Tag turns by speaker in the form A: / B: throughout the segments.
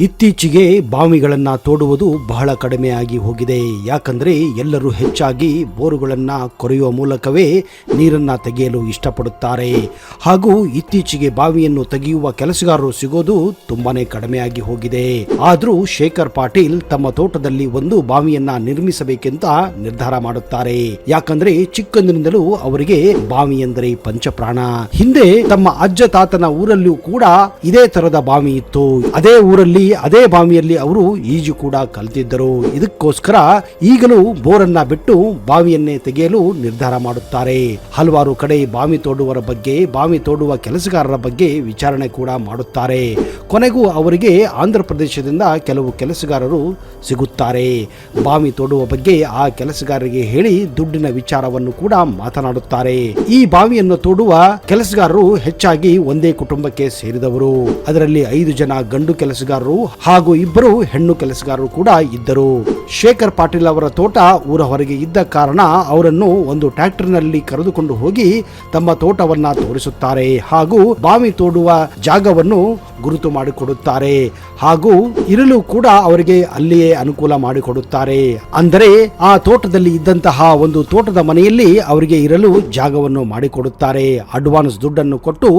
A: ಇತ್ತೀಚೆಗೆ ಬಾವಿಗಳನ್ನು ತೋಡುವುದು ಬಹಳ ಕಡಿಮೆಯಾಗಿ ಹೋಗಿದೆ. ಯಾಕಂದ್ರೆ ಎಲ್ಲರೂ ಹೆಚ್ಚಾಗಿ ಬೋರುಗಳನ್ನು ಕೊರೆಯುವ ಮೂಲಕವೇ ನೀರನ್ನು ತೆಗೆಯಲು ಇಷ್ಟಪಡುತ್ತಾರೆ. ಹಾಗೂ ಇತ್ತೀಚೆಗೆ ಬಾವಿಯನ್ನು ತೆಗೆಯುವ ಕೆಲಸಗಾರರು ಸಿಗೋದು ತುಂಬಾನೇ ಕಡಿಮೆಯಾಗಿ ಹೋಗಿದೆ. ಆದರೂ ಶೇಖರ್ ಪಾಟೀಲ್ ತಮ್ಮ ತೋಟದಲ್ಲಿ ಒಂದು ಬಾವಿಯನ್ನ ನಿರ್ಮಿಸಬೇಕೆಂತ ನಿರ್ಧಾರ ಮಾಡುತ್ತಾರೆ. ಯಾಕಂದ್ರೆ ಚಿಕ್ಕಂದಿನಿಂದಲೂ ಅವರಿಗೆ ಬಾವಿ ಎಂದರೆ ಪಂಚಪ್ರಾಣ. ಹಿಂದೆ ತಮ್ಮ ಅಜ್ಜ ತಾತನ ಊರಲ್ಲೂ ಕೂಡ ಇದೇ ತರದ ಬಾವಿ ಇತ್ತು. ಅದೇ ಊರಲ್ಲಿ ಅದೇ ಬಾವಿಯಲ್ಲಿ ಅವರು ಈಜು ಕೂಡ ಕಲಿತಿದ್ದರು. ಇದಕ್ಕೋಸ್ಕರ ಈಗಲೂ ಬೋರನ್ನ ಬಿಟ್ಟು ಬಾವಿಯನ್ನೇ ತೆಗೆಯಲು ನಿರ್ಧಾರ ಮಾಡುತ್ತಾರೆ. ಹಲವಾರು ಕಡೆ ಬಾವಿ ತೋಡುವರ ಬಗ್ಗೆ, ಬಾವಿ ತೋಡುವ ಕೆಲಸಗಾರರ ಬಗ್ಗೆ ವಿಚಾರಣೆ ಕೂಡ ಮಾಡುತ್ತಾರೆ. ಕೊನೆಗೂ ಅವರಿಗೆ ಆಂಧ್ರ ಪ್ರದೇಶದಿಂದ ಕೆಲವು ಕೆಲಸಗಾರರು ಸಿಗುತ್ತಾರೆ. ಬಾವಿ ತೋಡುವ ಬಗ್ಗೆ ಆ ಕೆಲಸಗಾರರಿಗೆ ಹೇಳಿ ದುಡ್ಡಿನ ವಿಚಾರವನ್ನು ಕೂಡ ಮಾತನಾಡುತ್ತಾರೆ. ಈ ಬಾವಿಯನ್ನು ತೋಡುವ ಕೆಲಸಗಾರರು ಹೆಚ್ಚಾಗಿ ಒಂದೇ ಕುಟುಂಬಕ್ಕೆ ಸೇರಿದವರು. ಅದರಲ್ಲಿ ಐದು ಜನ ಗಂಡು ಕೆಲಸಗಾರರು ಹಾಗೂ ಇಬ್ಬರು ಹೆಣ್ಣು ಕೆಲಸಗಾರರು ಕೂಡ ಇದ್ದರು. ಶೇಖರ್ ಪಾಟೀಲ್ ಅವರ ತೋಟ ಊರ ಹೊರಗೆ ಇದ್ದ ಕಾರಣ ಅವರನ್ನು ಒಂದು ಟ್ರ್ಯಾಕ್ಟರ್ನಲ್ಲಿ ಕರೆದುಕೊಂಡು ಹೋಗಿ ತಮ್ಮ ತೋಟವನ್ನ ತೋರಿಸುತ್ತಾರೆ ಹಾಗೂ ಬಾವಿ ತೋಡುವ ಜಾಗವನ್ನು ಗುರುತು ಮಾಡಿಕೊಡುತ್ತಾರೆ ಹಾಗೂ ಇರಲು ಕೂಡ ಅವರಿಗೆ ಅಲ್ಲಿಯೇ ಅನುಕೂಲ ಮಾಡಿಕೊಡುತ್ತಾರೆ. ಅಂದರೆ ಆ ತೋಟದಲ್ಲಿ ಇದ್ದಂತಹ ಒಂದು ತೋಟದ ಮನೆಯಲ್ಲಿ ಅವರಿಗೆ ಇರಲು ಜಾಗವನ್ನು ಮಾಡಿಕೊಡುತ್ತಾರೆ. ಅಡ್ವಾನ್ಸ್ ದುಡ್ಡನ್ನು ಕೊಟ್ಟು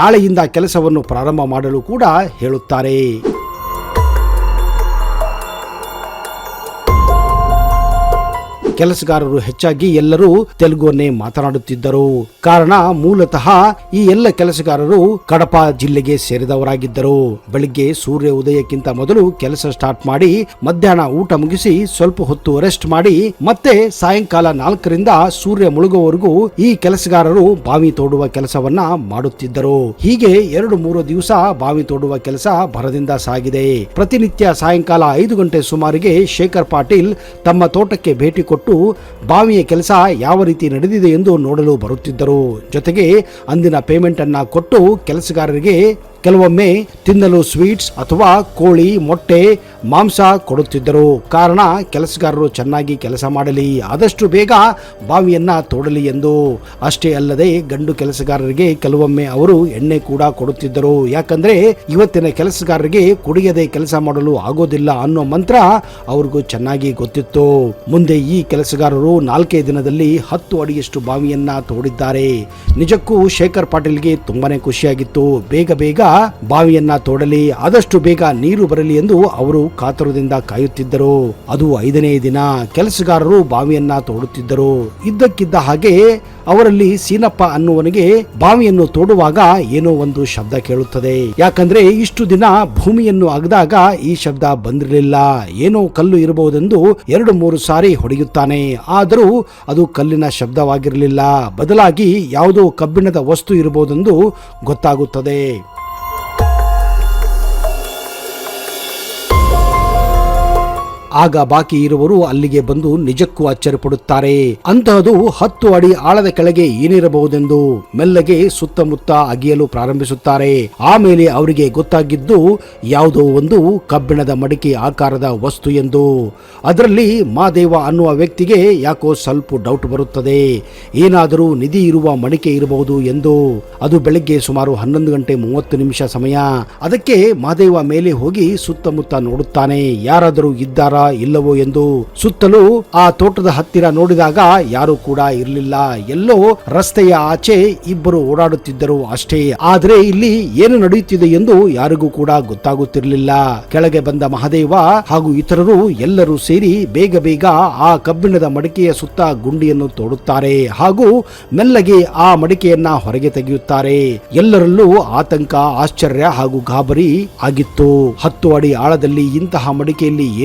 A: ನಾಳೆಯಿಂದ ಕೆಲಸವನ್ನು ಪ್ರಾರಂಭ ಮಾಡಲು ಕೂಡ ಹೇಳುತ್ತಾರೆ. ಕೆಲಸಗಾರರು ಹೆಚ್ಚಾಗಿ ಎಲ್ಲರೂ ತೆಲುಗುವನ್ನೇ ಮಾತನಾಡುತ್ತಿದ್ದರು. ಕಾರಣ ಮೂಲತಃ ಈ ಎಲ್ಲ ಕೆಲಸಗಾರರು ಕಡಪ ಜಿಲ್ಲೆಗೆ ಸೇರಿದವರಾಗಿದ್ದರು. ಬೆಳಿಗ್ಗೆ ಸೂರ್ಯ ಉದಯಕ್ಕಿಂತ ಮೊದಲು ಕೆಲಸ ಸ್ಟಾರ್ಟ್ ಮಾಡಿ, ಮಧ್ಯಾಹ್ನ ಊಟ ಮುಗಿಸಿ ಸ್ವಲ್ಪ ಹೊತ್ತು ರೆಸ್ಟ್ ಮಾಡಿ, ಮತ್ತೆ ಸಾಯಂಕಾಲ ನಾಲ್ಕರಿಂದ ಸೂರ್ಯ ಮುಳುಗುವವರೆಗೂ ಈ ಕೆಲಸಗಾರರು ಬಾವಿ ತೋಡುವ ಕೆಲಸವನ್ನ ಮಾಡುತ್ತಿದ್ದರು. ಹೀಗೆ ಎರಡು ಮೂರು ದಿವಸ ಬಾವಿ ತೋಡುವ ಕೆಲಸ ಭರದಿಂದ ಸಾಗಿದೆ. ಪ್ರತಿನಿತ್ಯ ಸಾಯಂಕಾಲ ಐದು ಗಂಟೆ ಸುಮಾರಿಗೆ ಶೇಖರ್ ಪಾಟೀಲ್ ತಮ್ಮ ತೋಟಕ್ಕೆ ಭೇಟಿ ಕೊಟ್ಟು ಬಾವಿಯ ಕೆಲಸ ಯಾವ ರೀತಿ ನಡೆದಿದೆ ಎಂದು ನೋಡಲು ಬರುತ್ತಿದ್ದರು. ಜೊತೆಗೆ ಅಂದಿನ ಪೇಮೆಂಟನ್ನು ಕೊಟ್ಟು ಕೆಲಸಗಾರರಿಗೆ ಕೆಲವೊಮ್ಮೆ ತಿನ್ನಲು ಸ್ವೀಟ್ಸ್ ಅಥವಾ ಕೋಳಿ, ಮೊಟ್ಟೆ, ಮಾಂಸ ಕೊಡುತ್ತಿದ್ದರು. ಕಾರಣ, ಕೆಲಸಗಾರರು ಚೆನ್ನಾಗಿ ಕೆಲಸ ಮಾಡಲಿ. ಆದಷ್ಟು ಬೇಗ ಬಾವಿಯನ್ನ ತೋಡಲಿ ಎಂದು. ಅಷ್ಟೇ ಅಲ್ಲದೆ ಗಂಡು ಕೆಲಸಗಾರರಿಗೆ ಕೆಲವೊಮ್ಮೆ ಅವರು ಎಣ್ಣೆ ಕೂಡ ಕೊಡುತ್ತಿದ್ದರು. ಯಾಕಂದ್ರೆ ಇವತ್ತಿನ ಕೆಲಸಗಾರರಿಗೆ ಕುಡಿಯದೆ ಕೆಲಸ ಮಾಡಲು ಆಗೋದಿಲ್ಲ ಅನ್ನೋ ಮಂತ್ರ ಅವ್ರಿಗೂ ಚೆನ್ನಾಗಿ ಗೊತ್ತಿತ್ತು. ಮುಂದೆ ಈ ಕೆಲಸಗಾರರು ನಾಲ್ಕೇ ದಿನದಲ್ಲಿ ಹತ್ತು ಅಡಿಯಷ್ಟು ಬಾವಿಯನ್ನ ತೋಡಿದ್ದಾರೆ. ನಿಜಕ್ಕೂ ಶೇಖರ್ ಪಾಟೀಲ್ಗೆ ತುಂಬಾನೇ ಖುಷಿಯಾಗಿತ್ತು. ಬೇಗ ಬೇಗ ಬಾವಿಯನ್ನ ತೋಡಲಿ, ಆದಷ್ಟು ಬೇಗ ನೀರು ಬರಲಿ ಎಂದು ಅವರು ಕಾತರದಿಂದ ಕಾಯುತ್ತಿದ್ದರು. ಅದು ಐದನೇ ದಿನ ಕೆಲಸಗಾರರು ಬಾವಿಯನ್ನ ತೋಡುತ್ತಿದ್ದರು. ಇದ್ದಕ್ಕಿದ್ದ ಹಾಗೆ ಅವರಲ್ಲಿ ಸೀನಪ್ಪ ಅನ್ನುವನಿಗೆ ಬಾವಿಯನ್ನು ತೋಡುವಾಗ ಏನೋ ಒಂದು ಶಬ್ದ ಕೇಳುತ್ತದೆ. ಯಾಕಂದ್ರೆ ಇಷ್ಟು ದಿನ ಭೂಮಿಯನ್ನು ಅಗದಾಗ ಈ ಶಬ್ದ ಬಂದಿರಲಿಲ್ಲ. ಏನೋ ಕಲ್ಲು ಇರಬಹುದೆಂದು ಎರಡು ಮೂರು ಸಾರಿ ಹೊಡೆಯುತ್ತಾನೆ. ಆದರೂ ಅದು ಕಲ್ಲಿನ ಶಬ್ದವಾಗಿರಲಿಲ್ಲ. ಬದಲಾಗಿ ಯಾವುದೋ ಕಬ್ಬಿಣದ ವಸ್ತು ಇರಬಹುದೆಂದು ಗೊತ್ತಾಗುತ್ತದೆ. ಆಗ ಬಾಕಿ ಇರುವರು ಅಲ್ಲಿಗೆ ಬಂದು ನಿಜಕ್ಕೂ ಅಚ್ಚರಿಪಡುತ್ತಾರೆ. ಅಂತಹದು ಹತ್ತು ಅಡಿ ಆಳದ ಕೆಳಗೆ ಏನಿರಬಹುದೆಂದು ಮೆಲ್ಲಗೆ ಸುತ್ತಮುತ್ತ ಅಗಿಯಲು ಪ್ರಾರಂಭಿಸುತ್ತಾರೆ. ಆಮೇಲೆ ಅವರಿಗೆ ಗೊತ್ತಾಗಿದ್ದು ಯಾವುದೋ ಒಂದು ಕಬ್ಬಿಣದ ಮಡಿಕೆ ಆಕಾರದ ವಸ್ತು ಎಂದು. ಅದರಲ್ಲಿ ಮಾದೇವ ಅನ್ನುವ ವ್ಯಕ್ತಿಗೆ ಯಾಕೋ ಸ್ವಲ್ಪ ಡೌಟ್ ಬರುತ್ತದೆ. ಏನಾದರೂ ನಿಧಿ ಇರುವ ಮಡಿಕೆ ಇರಬಹುದು ಎಂದು. ಅದು ಬೆಳಗ್ಗೆ ಸುಮಾರು ಹನ್ನೊಂದು ಗಂಟೆ ಮೂವತ್ತು ನಿಮಿಷ ಸಮಯ. ಅದಕ್ಕೆ ಮಾದೇವ ಮೇಲೆ ಹೋಗಿ ಸುತ್ತಮುತ್ತ ನೋಡುತ್ತಾನೆ. ಯಾರಾದರೂ ಇದ್ದಾರಾ? ಇಲ್ಲವೋ ಎಂದು ಸುತ್ತಲೂ ಆ ತೋಟದ ಹತ್ತಿರ ನೋಡಿದಾಗ ಯಾರು ಕೂಡ ಇರಲಿಲ್ಲ. ಎಲ್ಲೋ ರಸ್ತೆಯ ಆಚೆ ಇಬ್ಬರು ಓಡಾಡುತ್ತಿದ್ದರು ಅಷ್ಟೇ. ಆದರೆ ಇಲ್ಲಿ ಏನು ನಡೆಯುತ್ತಿದೆ ಎಂದು ಯಾರಿಗೂ ಕೂಡ ಗೊತ್ತಾಗುತ್ತಿರಲಿಲ್ಲ. ಕೆಳಗೆ ಬಂದ ಮಹದೇವ ಹಾಗೂ ಇತರರು ಎಲ್ಲರೂ ಸೇರಿ ಬೇಗ ಬೇಗ ಆ ಕಬ್ಬಿಣದ ಮಡಿಕೆಯ ಸುತ್ತ ಗುಂಡಿಯನ್ನು ತೋಡುತ್ತಾರೆ ಹಾಗೂ ಮೆಲ್ಲಗೆ ಆ ಮಡಿಕೆಯನ್ನ ಹೊರಗೆ ತೆಗೆಯುತ್ತಾರೆ. ಎಲ್ಲರಲ್ಲೂ ಆತಂಕ, ಆಶ್ಚರ್ಯ ಹಾಗೂ ಗಾಬರಿ ಆಗಿತ್ತು. ಹತ್ತು ಅಡಿ ಆಳದಲ್ಲಿ ಇಂತಹ ಮಡಿಕೆಯಲ್ಲಿ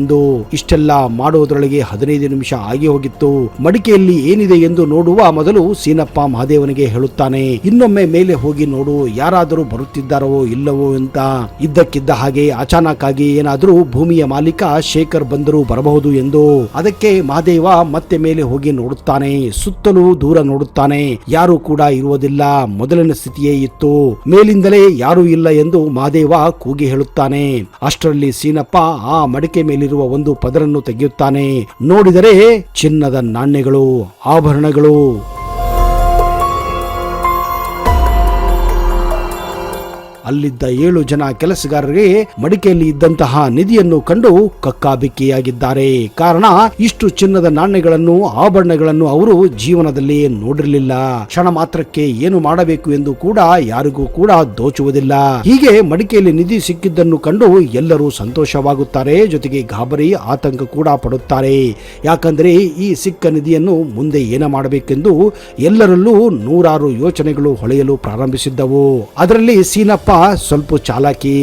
A: ಏನಿರಬಹುದೆಂದು ಇಷ್ಟೆಲ್ಲ ಮಾಡುವುದರೊಳಗೆ ಹದಿನೈದು ನಿಮಿಷ ಆಗಿ ಹೋಗಿತ್ತು. ಮಡಿಕೆಯಲ್ಲಿ ಏನಿದೆ ಎಂದು ನೋಡುವ ಮೊದಲು ಸೀನಪ್ಪ ಮಹಾದೇವನಿಗೆ ಹೇಳುತ್ತಾನೆ, ಇನ್ನೊಮ್ಮೆ ಮೇಲೆ ಹೋಗಿ ನೋಡು, ಯಾರಾದರೂ ಬರುತ್ತಿದ್ದಾರೋ ಇಲ್ಲವೋ ಅಂತ. ಇದ್ದಕ್ಕಿದ್ದ ಹಾಗೆ ಅಚಾನಕ್ ಆಗಿ ಏನಾದರೂ ಭೂಮಿಯ ಮಾಲೀಕ ಶೇಖರ್ ಬಂದರೂ ಬರಬಹುದು ಎಂದು. ಅದಕ್ಕೆ ಮಹಾದೇವ ಮತ್ತೆ ಮೇಲೆ ಹೋಗಿ ನೋಡುತ್ತಾನೆ, ಸುತ್ತಲೂ ದೂರ ನೋಡುತ್ತಾನೆ. ಯಾರು ಕೂಡ ಇರುವುದಿಲ್ಲ, ಮೊದಲಿನ ಸ್ಥಿತಿಯೇ ಇತ್ತು. ಮೇಲಿಂದಲೇ ಯಾರೂ ಇಲ್ಲ ಎಂದು ಮಹಾದೇವ ಕೂಗಿ ಹೇಳುತ್ತಾನೆ. ಅಷ್ಟರಲ್ಲಿ ಸೀನಪ್ಪ ಆ ಮಡಿಕೆ ಮೇಲಿರುವ ಒಂದು ಪದರನ್ನು ತೆಗೆಯುತ್ತಾನೆ. ನೋಡಿದರೆ ಚಿನ್ನದ ನಾಣ್ಯಗಳು ಆಭರಣಗಳು. ಅಲ್ಲಿದ್ದ ಏಳು ಜನ ಕೆಲಸಗಾರರಿಗೆ ಮಡಿಕೆಯಲ್ಲಿ ಇದ್ದಂತಹ ನಿಧಿಯನ್ನು ಕಂಡು ಕಕ್ಕಾಬಿಕ್ಕಿಯಾಗಿದ್ದಾರೆ. ಕಾರಣ, ಇಷ್ಟು ಚಿನ್ನದ ನಾಣ್ಯಗಳನ್ನು, ಆಭರಣಗಳನ್ನು ಅವರು ಜೀವನದಲ್ಲಿ ನೋಡಿರಲಿಲ್ಲ. ಕ್ಷಣ ಮಾತ್ರಕ್ಕೆ ಏನು ಮಾಡಬೇಕು ಎಂದು ಕೂಡ ಯಾರಿಗೂ ಕೂಡ ದೋಚುವುದಿಲ್ಲ. ಹೀಗೆ ಮಡಿಕೆಯಲ್ಲಿ ನಿಧಿ ಸಿಕ್ಕಿದ್ದನ್ನು ಕಂಡು ಎಲ್ಲರೂ ಸಂತೋಷವಾಗುತ್ತಾರೆ. ಜೊತೆಗೆ ಗಾಬರಿ, ಆತಂಕ ಕೂಡ ಪಡುತ್ತಾರೆ. ಯಾಕಂದ್ರೆ, ಈ ಸಿಕ್ಕ ನಿಧಿಯನ್ನು ಮುಂದೆ ಏನ ಮಾಡಬೇಕೆಂದು ಎಲ್ಲರಲ್ಲೂ ನೂರಾರು ಯೋಚನೆಗಳು ಹೊಳೆಯಲು ಪ್ರಾರಂಭಿಸಿದ್ದವು. ಅದರಲ್ಲಿ ಸೀನಪ್ಪ ಸ್ವಲ್ಪ ಚಾಲಾಕಿ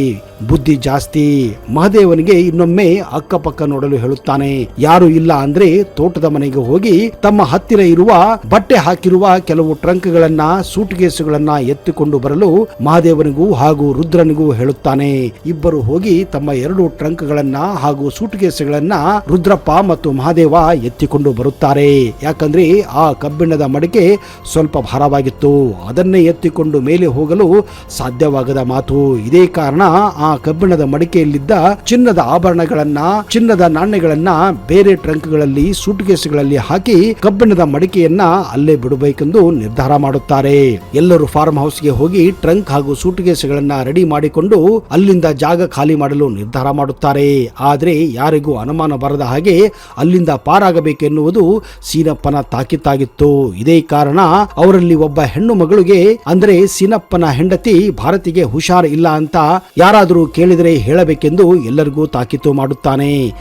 A: ಬುದ್ಧಿ ಜಾಸ್ತಿ. ಮಹದೇವನಿಗೆ ಇನ್ನೊಮ್ಮೆ ಅಕ್ಕಪಕ್ಕ ನೋಡಲು ಹೇಳುತ್ತಾನೆ. ಯಾರು ಇಲ್ಲ ಅಂದ್ರೆ ತೋಟದ ಮನೆಗೆ ಹೋಗಿ ತಮ್ಮ ಹತ್ತಿರ ಇರುವ ಬಟ್ಟೆ ಹಾಕಿರುವ ಕೆಲವು ಟ್ರಂಕ್ಗಳನ್ನ ಸೂಟ್ ಕೇಸುಗಳನ್ನ ಎತ್ತಿಕೊಂಡು ಬರಲು ಮಹಾದೇವನಿಗೂ ಹಾಗೂ ರುದ್ರನಿಗೂ ಹೇಳುತ್ತಾನೆ. ಇಬ್ಬರು ಹೋಗಿ ತಮ್ಮ ಎರಡು ಟ್ರಂಕ್ಗಳನ್ನ ಹಾಗೂ ಸೂಟ್ ಕೇಸುಗಳನ್ನ ರುದ್ರಪ್ಪ ಮತ್ತು ಮಹಾದೇವ ಎತ್ತಿಕೊಂಡು ಬರುತ್ತಾರೆ. ಯಾಕಂದ್ರೆ ಆ ಕಬ್ಬಿಣದ ಮಡಿಕೆ ಸ್ವಲ್ಪ ಭಾರವಾಗಿತ್ತು. ಅದನ್ನೇ ಎತ್ತಿಕೊಂಡು ಮೇಲೆ ಹೋಗಲು ಸಾಧ್ಯವಾಗದ ಮಾತು. ಇದೇ ಕಾರಣ ಆ ಕಬ್ಬಿಣದ ಮಡಿಕೆಯಲ್ಲಿದ್ದ ಚಿನ್ನದ ಆಭರಣಗಳನ್ನ, ಚಿನ್ನದ ನಾಣ್ಯಗಳನ್ನ ಬೇರೆ ಟ್ರಂಕ್ಗಳಲ್ಲಿ ಸೂಟ್ಕೇಸ್ಗಳಲ್ಲಿ ಹಾಕಿ ಕಬ್ಬಿಣದ ಮಡಿಕೆಯನ್ನ ಅಲ್ಲೇ ಬಿಡಬೇಕೆಂದು ನಿರ್ಧಾರ ಮಾಡುತ್ತಾರೆ. ಎಲ್ಲರೂ ಫಾರ್ಮ್ ಹೌಸ್ಗೆ ಹೋಗಿ ಟ್ರಂಕ್ ಹಾಗೂ ಸೂಟ್ಕೇಸ್ಗಳನ್ನ ರೆಡಿ ಮಾಡಿಕೊಂಡು ಅಲ್ಲಿಂದ ಜಾಗ ಖಾಲಿ ಮಾಡಲು ನಿರ್ಧಾರ ಮಾಡುತ್ತಾರೆ. ಆದ್ರೆ ಯಾರಿಗೂ ಅನುಮಾನ ಬರದ ಹಾಗೆ ಅಲ್ಲಿಂದ ಪಾರಾಗಬೇಕೆನ್ನುವುದು ಸೀನಪ್ಪನ ತಾಕಿತ್ತಾಗಿತ್ತು ಇದೇ ಕಾರಣ ಅವರಲ್ಲಿ ಒಬ್ಬ ಹೆಣ್ಣು ಮಗಳಿಗೆ, ಅಂದ್ರೆ ಸೀನಪ್ಪನ ಹೆಂಡತಿ ಭಾರತಿಗೆ ಹುಷಾರ್ ಇಲ್ಲ ಅಂತ ಯಾರಾದರೂ ಕೇಳಿದರೆ ಹೇಳಬೇಕೆಂದು ಎಲ್ಲರಿಗೂ ತಾಕೀತು ಮಾಡುತ್ತಾನೆ.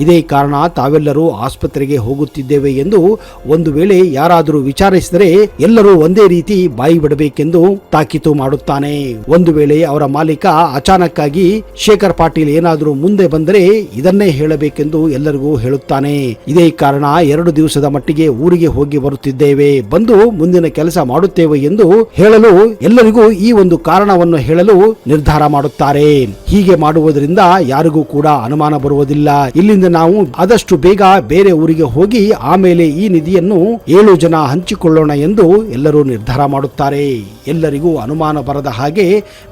A: ಇದೇ ಕಾರಣ ತಾವೆಲ್ಲರೂ ಆಸ್ಪತ್ರೆಗೆ ಹೋಗುತ್ತಿದ್ದೇವೆ ಎಂದು ಒಂದು ವೇಳೆ ಯಾರಾದರೂ ವಿಚಾರಿಸಿದರೆ ಎಲ್ಲರೂ ಒಂದೇ ರೀತಿ ಬಾಯಿ ಬಿಡಬೇಕೆಂದು ತಾಕೀತು ಮಾಡುತ್ತಾನೆ. ಒಂದು ವೇಳೆ ಅವರ ಮಾಲೀಕ ಅಚಾನಕ್ಕಾಗಿ ಶೇಖರ್ ಪಾಟೀಲ್ ಏನಾದರೂ ಮುಂದೆ ಬಂದರೆ ಇದನ್ನೇ ಹೇಳಬೇಕೆಂದು ಎಲ್ಲರಿಗೂ ಹೇಳುತ್ತಾನೆ. ಇದೇ ಕಾರಣ ಎರಡು ದಿವಸದ ಮಟ್ಟಿಗೆ ಊರಿಗೆ ಹೋಗಿ ಬರುತ್ತಿದ್ದೇವೆ. ಬಂದು ಮುಂದಿನ ಕೆಲಸ ಮಾಡುತ್ತೇವೆ ಎಂದು ಹೇಳಲು ಎಲ್ಲರಿಗೂ ಈ ಒಂದು ಕಾರಣವನ್ನು ಹೇಳಲು ನಿರ್ಧಾರ ಮಾಡುತ್ತಾರೆ. ಹೀಗೆ ಮಾಡುವುದರಿಂದ ಯಾರಿಗೂ ಕೂಡ ಅನುಮಾನ ಬರುವುದಿಲ್ಲ. ಇಲ್ಲಿಂದ ನಾವು ಆದಷ್ಟು ಬೇಗ ಬೇರೆ ಊರಿಗೆ ಹೋಗಿ ಆಮೇಲೆ ಈ ನಿಧಿಯನ್ನು ಏಳು ಜನ ಹಂಚಿಕೊಳ್ಳೋಣ ಎಂದು ಎಲ್ಲರೂ ನಿರ್ಧಾರ ಮಾಡುತ್ತಾರೆ. ಎಲ್ಲರಿಗೂ ಅನುಮಾನ ಬರದ ಹಾಗೆ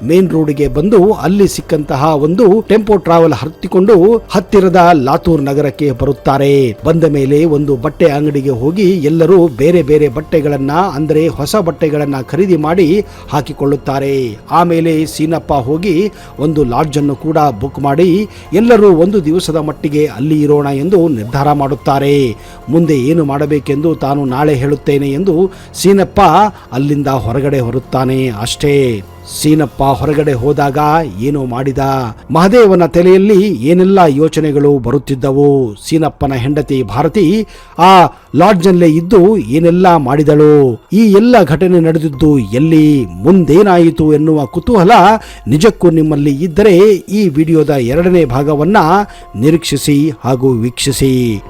A: ಮೇನ್ ರೋಡ್ಗೆ ಬಂದು ಅಲ್ಲಿ ಸಿಕ್ಕಂತಹ ಒಂದು ಟೆಂಪೋ ಟ್ರಾವೆಲ್ ಹತ್ತಿಕೊಂಡು ಹತ್ತಿರದ ಲಾತೂರ್ ನಗರಕ್ಕೆ ಬರುತ್ತಾರೆ. ಬಂದ ಮೇಲೆ ಒಂದು ಬಟ್ಟೆ ಅಂಗಡಿಗೆ ಹೋಗಿ ಎಲ್ಲರೂ ಬೇರೆ ಬೇರೆ ಬಟ್ಟೆಗಳನ್ನ, ಅಂದರೆ ಹೊಸ ಬಟ್ಟೆಗಳನ್ನ ಖರೀದಿ ಮಾಡಿ ಹಾಕಿಕೊಳ್ಳುತ್ತಾರೆ. ಆಮೇಲೆ ಸೀನಪ್ಪ ಹೋಗಿ ಒಂದು ಲಾಡ್ಜ್ ಅನ್ನು ಕೂಡ ಬುಕ್ ಮಾಡಿ ಎಲ್ಲರೂ ಒಂದು ದಿವಸದ ಮಟ್ಟಿಗೆ ಅಲ್ಲಿ ಇರೋಣ ಎಂದು ನಿರ್ಧಾರ ಮಾಡುತ್ತಾರೆ. ಮುಂದೆ ಏನು ಮಾಡಬೇಕೆಂದು ತಾನು ನಾಳೆ ಹೇಳುತ್ತೇನೆ ಎಂದು ಸೀನಪ್ಪ ಅಲ್ಲಿಂದ ಹೊರಗಡೆ ಹೊರುತ್ತಾನೆ ಅಷ್ಟೇ. ಸೀನಪ್ಪ ಹೊರಗಡೆ ಹೋದಾಗ ಏನೋ ಮಾಡಿದ. ಮಹದೇವನ ತಲೆಯಲ್ಲಿ ಏನೆಲ್ಲ ಯೋಚನೆಗಳು ಬರುತ್ತಿದ್ದವು? ಸೀನಪ್ಪನ ಹೆಂಡತಿ ಭಾರತಿ ಆ ಲಾಡ್ಜಲ್ಲೇ ಇದ್ದು ಏನೆಲ್ಲ ಮಾಡಿದಳು? ಈ ಎಲ್ಲ ಘಟನೆ ನಡೆದಿದ್ದು ಎಲ್ಲಿ? ಮುಂದೇನಾಯಿತು ಎನ್ನುವ ಕುತೂಹಲ ನಿಜಕ್ಕೂ ನಿಮ್ಮಲ್ಲಿ ಇದ್ದರೆ ಈ ವಿಡಿಯೋದ ಎರಡನೇ ಭಾಗವನ್ನ ನಿರೀಕ್ಷಿಸಿ ಹಾಗೂ ವೀಕ್ಷಿಸಿ.